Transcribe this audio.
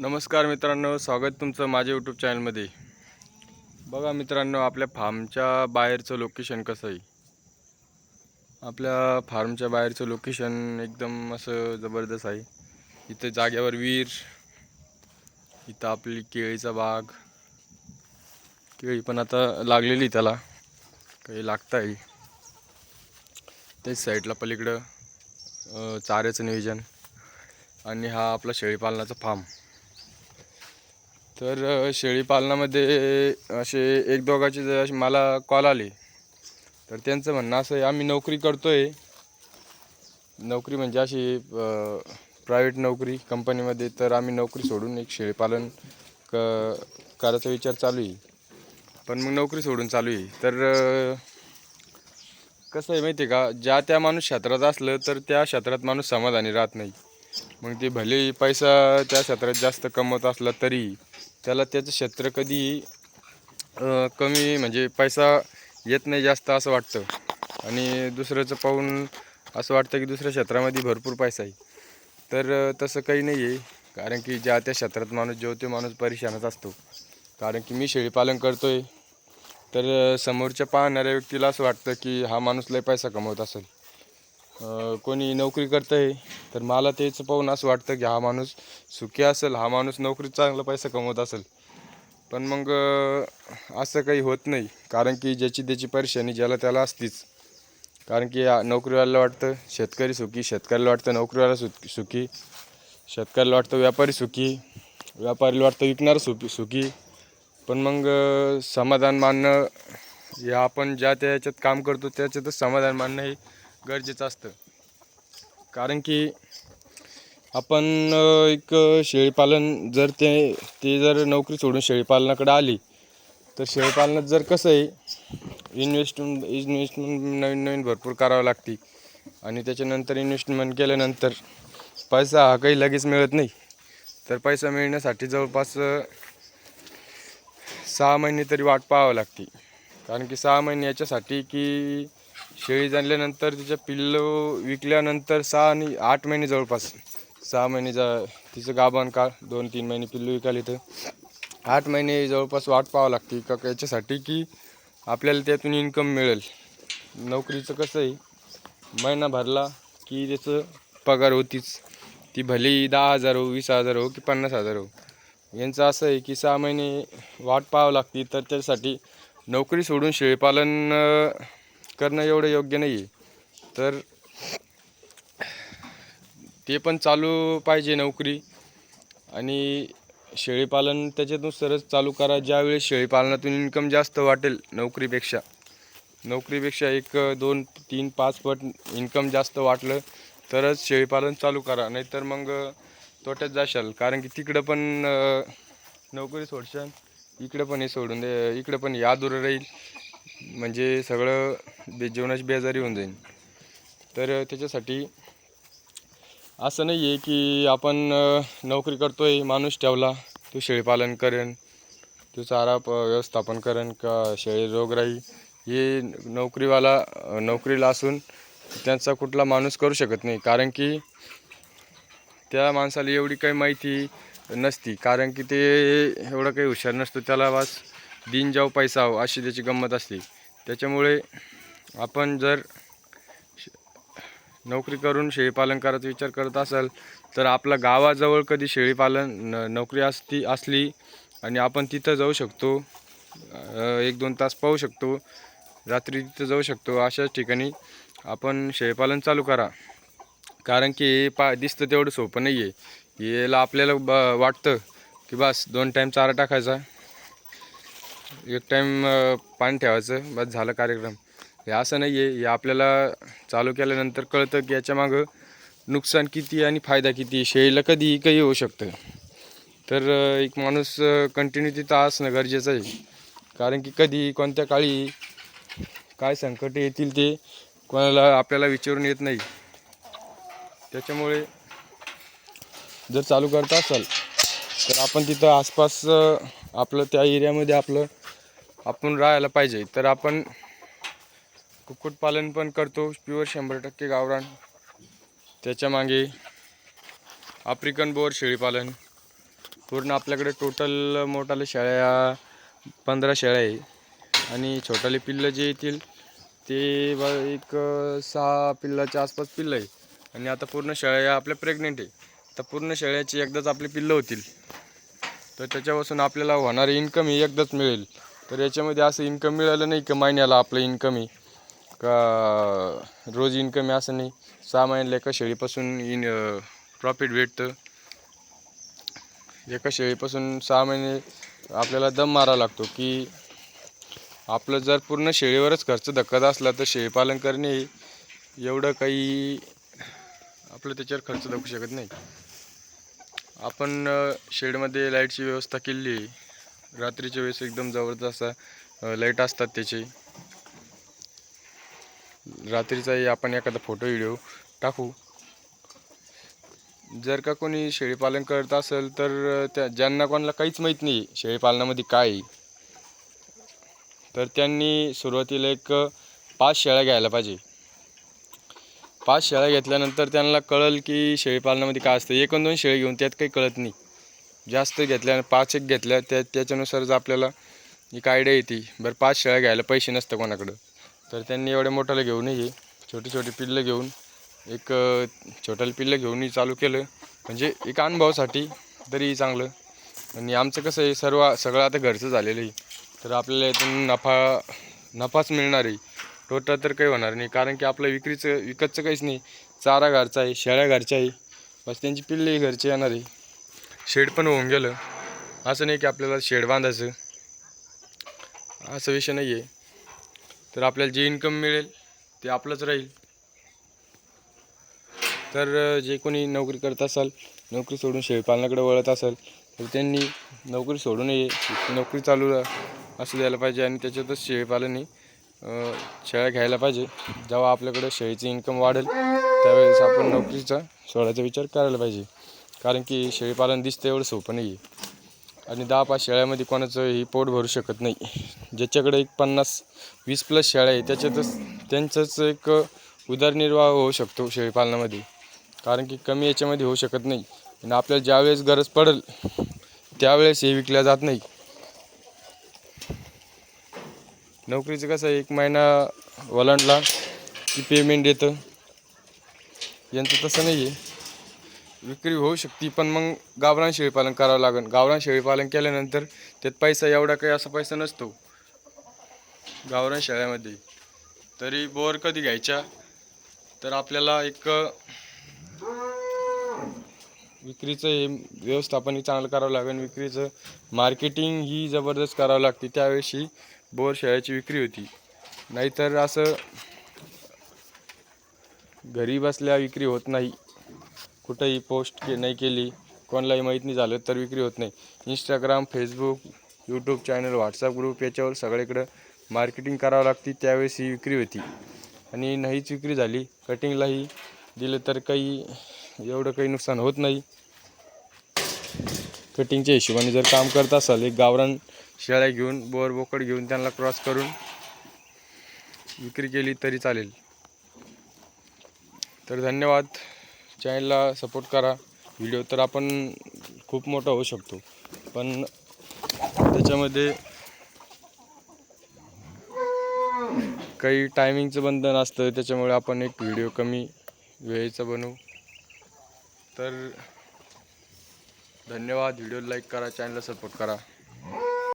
नमस्कार मित्रांनो स्वागत तुमचं माझ्या यूट्यूब चॅनलमध्ये बघा मित्रांनो आपल्या फार्मच्या बाहेरचं लोकेशन कसं आहे? आपल्या फार्मच्या बाहेरचं लोकेशन एकदम असं जबरदस्त आहे. इथं जाग्यावर विहीर इथं आपली केळीचा बाग. केळी पण आता लागलेली त्याला. काही लागतं आहे त्याच साईडला पलीकडं चाऱ्याचं नियोजन. आणि हा आपला शेळीपालनाचा फार्म तर शेळीपालनामध्ये असे एक दोघाचे जर असे मला कॉल आले तर त्यांचं म्हणणं असं आहे आम्ही नोकरी करतो आहे नोकरी म्हणजे अशी प्रायव्हेट नोकरी कंपनीमध्ये तर आम्ही नोकरी सोडून एक शेळीपालन क करायचा विचार चालू आहे. पण मग नोकरी सोडून चालू आहे. तर कसं आहे माहिती आहे का ज्या त्या माणूस क्षेत्रात असलं तर त्या क्षेत्रात माणूस समाधानी राहत नाही. मग ते भले पैसा त्या क्षेत्रात जास्त कमवत असला तरी त्याला त्याचं क्षेत्र कधी कमी म्हणजे पैसा येत नाही जास्त असं वाटतं. आणि दुसऱ्याचं पाहून असं वाटतं की दुसऱ्या क्षेत्रामध्ये भरपूर पैसा आहे. तर तसं काही नाही आहे. कारण की ज्या त्या क्षेत्रात माणूस जेव ते माणूस परेशानच असतो. कारण की मी शेळीपालन करतो आहे तर समोरच्या पाहणाऱ्या व्यक्तीला असं वाटतं की हा माणूस लय पैसा कमवत असेल. कोणी नोकरी करतं आहे तर मला तेच पाहून असं वाटतं की हा माणूस सुखी असेल हा माणूस नोकरीत चांगला पैसा कमवत असेल. पण मग असं काही होत नाही. कारण की ज्याची त्याची परेशानी ज्याला त्याला असतीच. कारण की नोकरीवाल्याला वाटतं शेतकरी सुखी शेतकऱ्याला वाटतं नोकरीवाला सु सुखी शेतकऱ्याला वाटतं व्यापारी सुखी व्यापारीला वाटतं विकणारं सुखी सुखी. पण मग समाधान मानणं हे आपण ज्या त्या याच्यात काम करतो त्याच्यातच समाधान मानणं हे गरजेचं असतं. कारण की आपण एक शेळीपालन जर ते ते जर नोकरी सोडून शेळीपालनाकडे आली तर शेळीपालनात जर कसं आहे इन्व्हेस्टमेंट इन्व्हेस्टमेंट नवीन नवीन भरपूर करावं लागते. आणि त्याच्यानंतर इन्व्हेस्टमेंट केल्यानंतर पैसा हा काही लगेच मिळत नाही. तर पैसा मिळण्यासाठी जवळपास सहा महिने तरी वाट पाहावं लागते. कारण की सहा महिने याच्यासाठी की शेळी जाणल्यानंतर तिच्या पिल्लो विकल्यानंतर सहा आणि आठ महिने जवळपास. सहा महिने जा तिचं गाभण काळ दोन तीन महिने पिल्लू विकायला तर आठ महिने जवळपास वाट पाहावं लागते का याच्यासाठी की आपल्याला त्यातून इन्कम मिळेल. नोकरीचं कसं आहे महिना भरला की त्याचं पगार होतीच. ती भले दहा हजार हो वीस हजार हो की पन्नास हजार हो. यांचं असं आहे की सहा महिने वाट पाहावं लागते तर त्यासाठी नोकरी सोडून शेळीपालन करणं एवढं योग्य नाही आहे तर ते पण चालू पाहिजे नोकरी. आणि शेळीपालन त्याच्यानुसारच चालू करा. ज्यावेळेस शेळीपालनातून इन्कम जास्त वाटेल नोकरीपेक्षा नोकरीपेक्षा एक दोन तीन पाच पट इन्कम जास्त वाटलं तरच शेळीपालन चालू करा. नाहीतर मग तोट्यात जाशाल. कारण की तिकडं पण नोकरी सोडशाल इकडं पण हे सोडून दे इकडं पण हे अधुरं राहील. म्हणजे सगळं बे जीवनाची बेजारी होऊन जाईल तर त्याच्यासाठी असं नाही आहे की आपण नोकरी करतो आहे माणूस ठेवला तो शेळीपालन करेन तो चारा प व्यवस्थापन करेन का शेळी रोगराई हे नोकरीवाला नोकरीला असून त्यांचा कुठला माणूस करू शकत नाही. कारण की त्या माणसाला एवढी काही माहिती नसती. कारण की ते एवढं काही हुशार नसतो. त्याला वास दिन जाऊ पैसा हो अशी त्याची गंमत असते. त्याच्यामुळे आपण जर नोकरी करून शेळीपालन करायचा विचार करत असाल तर आपला गावाजवळ कधी शेळीपालन न नोकरी असती असली आणि आपण तिथं जाऊ शकतो एक दोन तास पाहू शकतो रात्री तिथं जाऊ शकतो अशाच ठिकाणी आपण शेळीपालन चालू करा. कारण की हे पा दिसतं तेवढं सोपं नाही आहे याला आपल्याला ब वाटतं की बस दोन टाईम चारा टाकायचा. एक टाईम पाणी ठेवायचं बस झालं कार्यक्रम. हे असं नाही आहे हे आपल्याला चालू केल्यानंतर कळतं की याच्यामागं नुकसान किती आणि फायदा किती शेळीला कधी काही होऊ शकतं. तर एक माणूस कंटिन्यू तिथं असणं गरजेचं आहे. कारण की कधी कोणत्या काळी काय संकट येतील ते कोणाला आपल्याला विचारून येत नाही. त्याच्यामुळे जर चालू करत असाल तर आपण तिथं आसपास आपलं त्या एरियामध्ये आपलं आपण राहायला पाहिजे. तर आपण कुक्कुटपालन पण करतो. प्युअर शंभर टक्के गावरान. त्याच्यामागे आफ्रिकन बोर शेळीपालन. पूर्ण आपल्याकडे टोटल मोठाले शेळ्या पंधरा शेळ्या आहे. आणि छोटाले पिल्लं जे येतील ते ब एक सहा पिल्लाच्या आसपास पिल्लं आहे. आणि आता पूर्ण शेळ्या आपल्या प्रेग्नेंट आहे. तर पूर्ण शेळ्याची एकदाच आपली पिल्लं होतील. तर त्याच्यापासून आपल्याला होणारी इन्कम ही एकदाच मिळेल. तर याच्यामध्ये असं इन्कम मिळालं नाही का महिन्याला आपलं इन्कम आहे? का रोज इन्कम आहे असं नाही? सहा महिन्याला एका शेळीपासून इन प्रॉफिट भेटतं. एका शेळीपासून सहा महिने आपल्याला दम मारावा लागतो की आपलं जर पूर्ण शेळीवरच खर्च धक्कत असला तर शेळीपालन करणे एवढं काही आपलं त्याच्यावर खर्च दाखवू शकत नाही. आपण शेडमध्ये लाईटची व्यवस्था केलेली आहे. रात्रीच्या वेळेस एकदम जबरदस्त असा लाइट असतात त्याचे. रात्रीचाही आपण एखादा फोटो व्हिडिओ टाकू. जर का कोणी शेळीपालन करत असेल तर त्या ज्यांना कोणाला काहीच माहीत नाही शेळीपालनामध्ये काय आहे तर त्यांनी सुरुवातीला एक पाच शेळ्या घ्यायला पाहिजे. पाच शेळ्या घेतल्यानंतर त्यांना कळल की शेळीपालनामध्ये काय असतं. एक दोन शेळी घेऊन त्यात काही कळत नाही. जास्त घेतल्या पाच एक घेतल्या त्या त्याच्यानुसार जर आपल्याला एक आयडिया येते. बरं पाच शेळ्या घ्यायला पैसे नसतं कोणाकडं. तर त्यांनी एवढ्या मोठ्याला घेऊनही छोटी छोटी पिल्लं घेऊन एक छोट्याला पिल्लं घेऊनही चालू केलं. म्हणजे एक अनुभवासाठी तरी चांगलं. आणि आमचं कसं आहे सर्व सगळं आता घरचं झालेलं आहे. तर आपल्याला यातून नफा नफाच मिळणार आहे. टोटल तर काही होणार नाही. कारण की आपलं विक्रीचं विकतचं काहीच नाही. चारा घरचा आहे शेळ्या घरच्या आहे. बस त्यांची पिल्लेही घरचे येणार आहे. शेड पण होऊन गेलं. असं नाही की आपल्याला शेड बांधायचं. असं विषय नाही आहे तर आपल्याला जे इन्कम मिळेल ते आपलंच राहील. तर जे कोणी नोकरी करत असाल नोकरी सोडून शेळपालनाकडे वळत असाल तर त्यांनी नोकरी सोडू नये. नोकरी चालू असं द्यायला पाहिजे आणि त्याच्यातच शेळीपालनही शेळ्या घ्यायला पाहिजे. जेव्हा आपल्याकडे शेळीचं इन्कम वाढेल त्यावेळेस आपण नोकरीचा सोडायचा विचार करायला पाहिजे. कारण की शेळीपालन दिसतं एवढं सोपं नाही आहे आणि दहा पाच शेळ्यामध्ये कोणाचं ही पोट भरू शकत नाही. ज्याच्याकडे एक पन्नास वीस प्लस शेळ्या आहे त्याच्यातच त्यांचंच एक उदरनिर्वाह होऊ शकतो शेळीपालनामध्ये. कारण की कमी याच्यामध्ये होऊ शकत नाही. आणि आपल्याला ज्यावेळेस गरज पडेल त्यावेळेस हे विकल्या जात नाही. नोकरीचं कसं आहे एक महिना वलांडला की पेमेंट येतं. यांचं तसं नाही आहे विक्री होऊ शकते पण मग गावरान शेळीपालन करावं लागेल गावरान शेळीपालन केल्यानंतर त्यात पैसा एवढा काही असा पैसा नसतो. गावरान शेळ्यामध्ये. तरी बोर कधी घ्यायच्या तर आपल्याला एक विक्रीचं हे व्यवस्थापनही चांगलं करावं लागेल विक्रीचं मार्केटिंग ही जबरदस्त करावं लागते. त्यावेळेस ही बोर शेळ्याची विक्री होती. नाहीतर असं घरी बसल्या विक्री होत नाही. कुठंही पोस्ट के नाही केली कोणालाही माहीत नाही झालं तर विक्री होत नाही. Instagram Facebook YouTube channel WhatsApp group याच्यावर सगळीकडं मार्केटिंग करावं लागते त्यावेळेस ही विक्री होती. आणि नाहीच विक्री झाली. कटिंगलाही दिलं तर काही एवढं काही नुकसान होत नाही. कटिंगच्या हिशोबाने जर काम करत असाल एक गावरान शेळ्या घेऊन बोर बोकड घेऊन त्यांना क्रॉस करून विक्री केली तरी चालेल. तर धन्यवाद. चॅनलला सपोर्ट करा. व्हिडिओ तर आपण खूप मोठा होऊ शकतो. पण त्याच्यामध्ये काही टायमिंगचं बंधन असतं त्याच्यामुळे आपण एक व्हिडिओ कमी वेळेचा बनवू. तर धन्यवाद. व्हिडिओ लाईक करा चॅनलला सपोर्ट करा.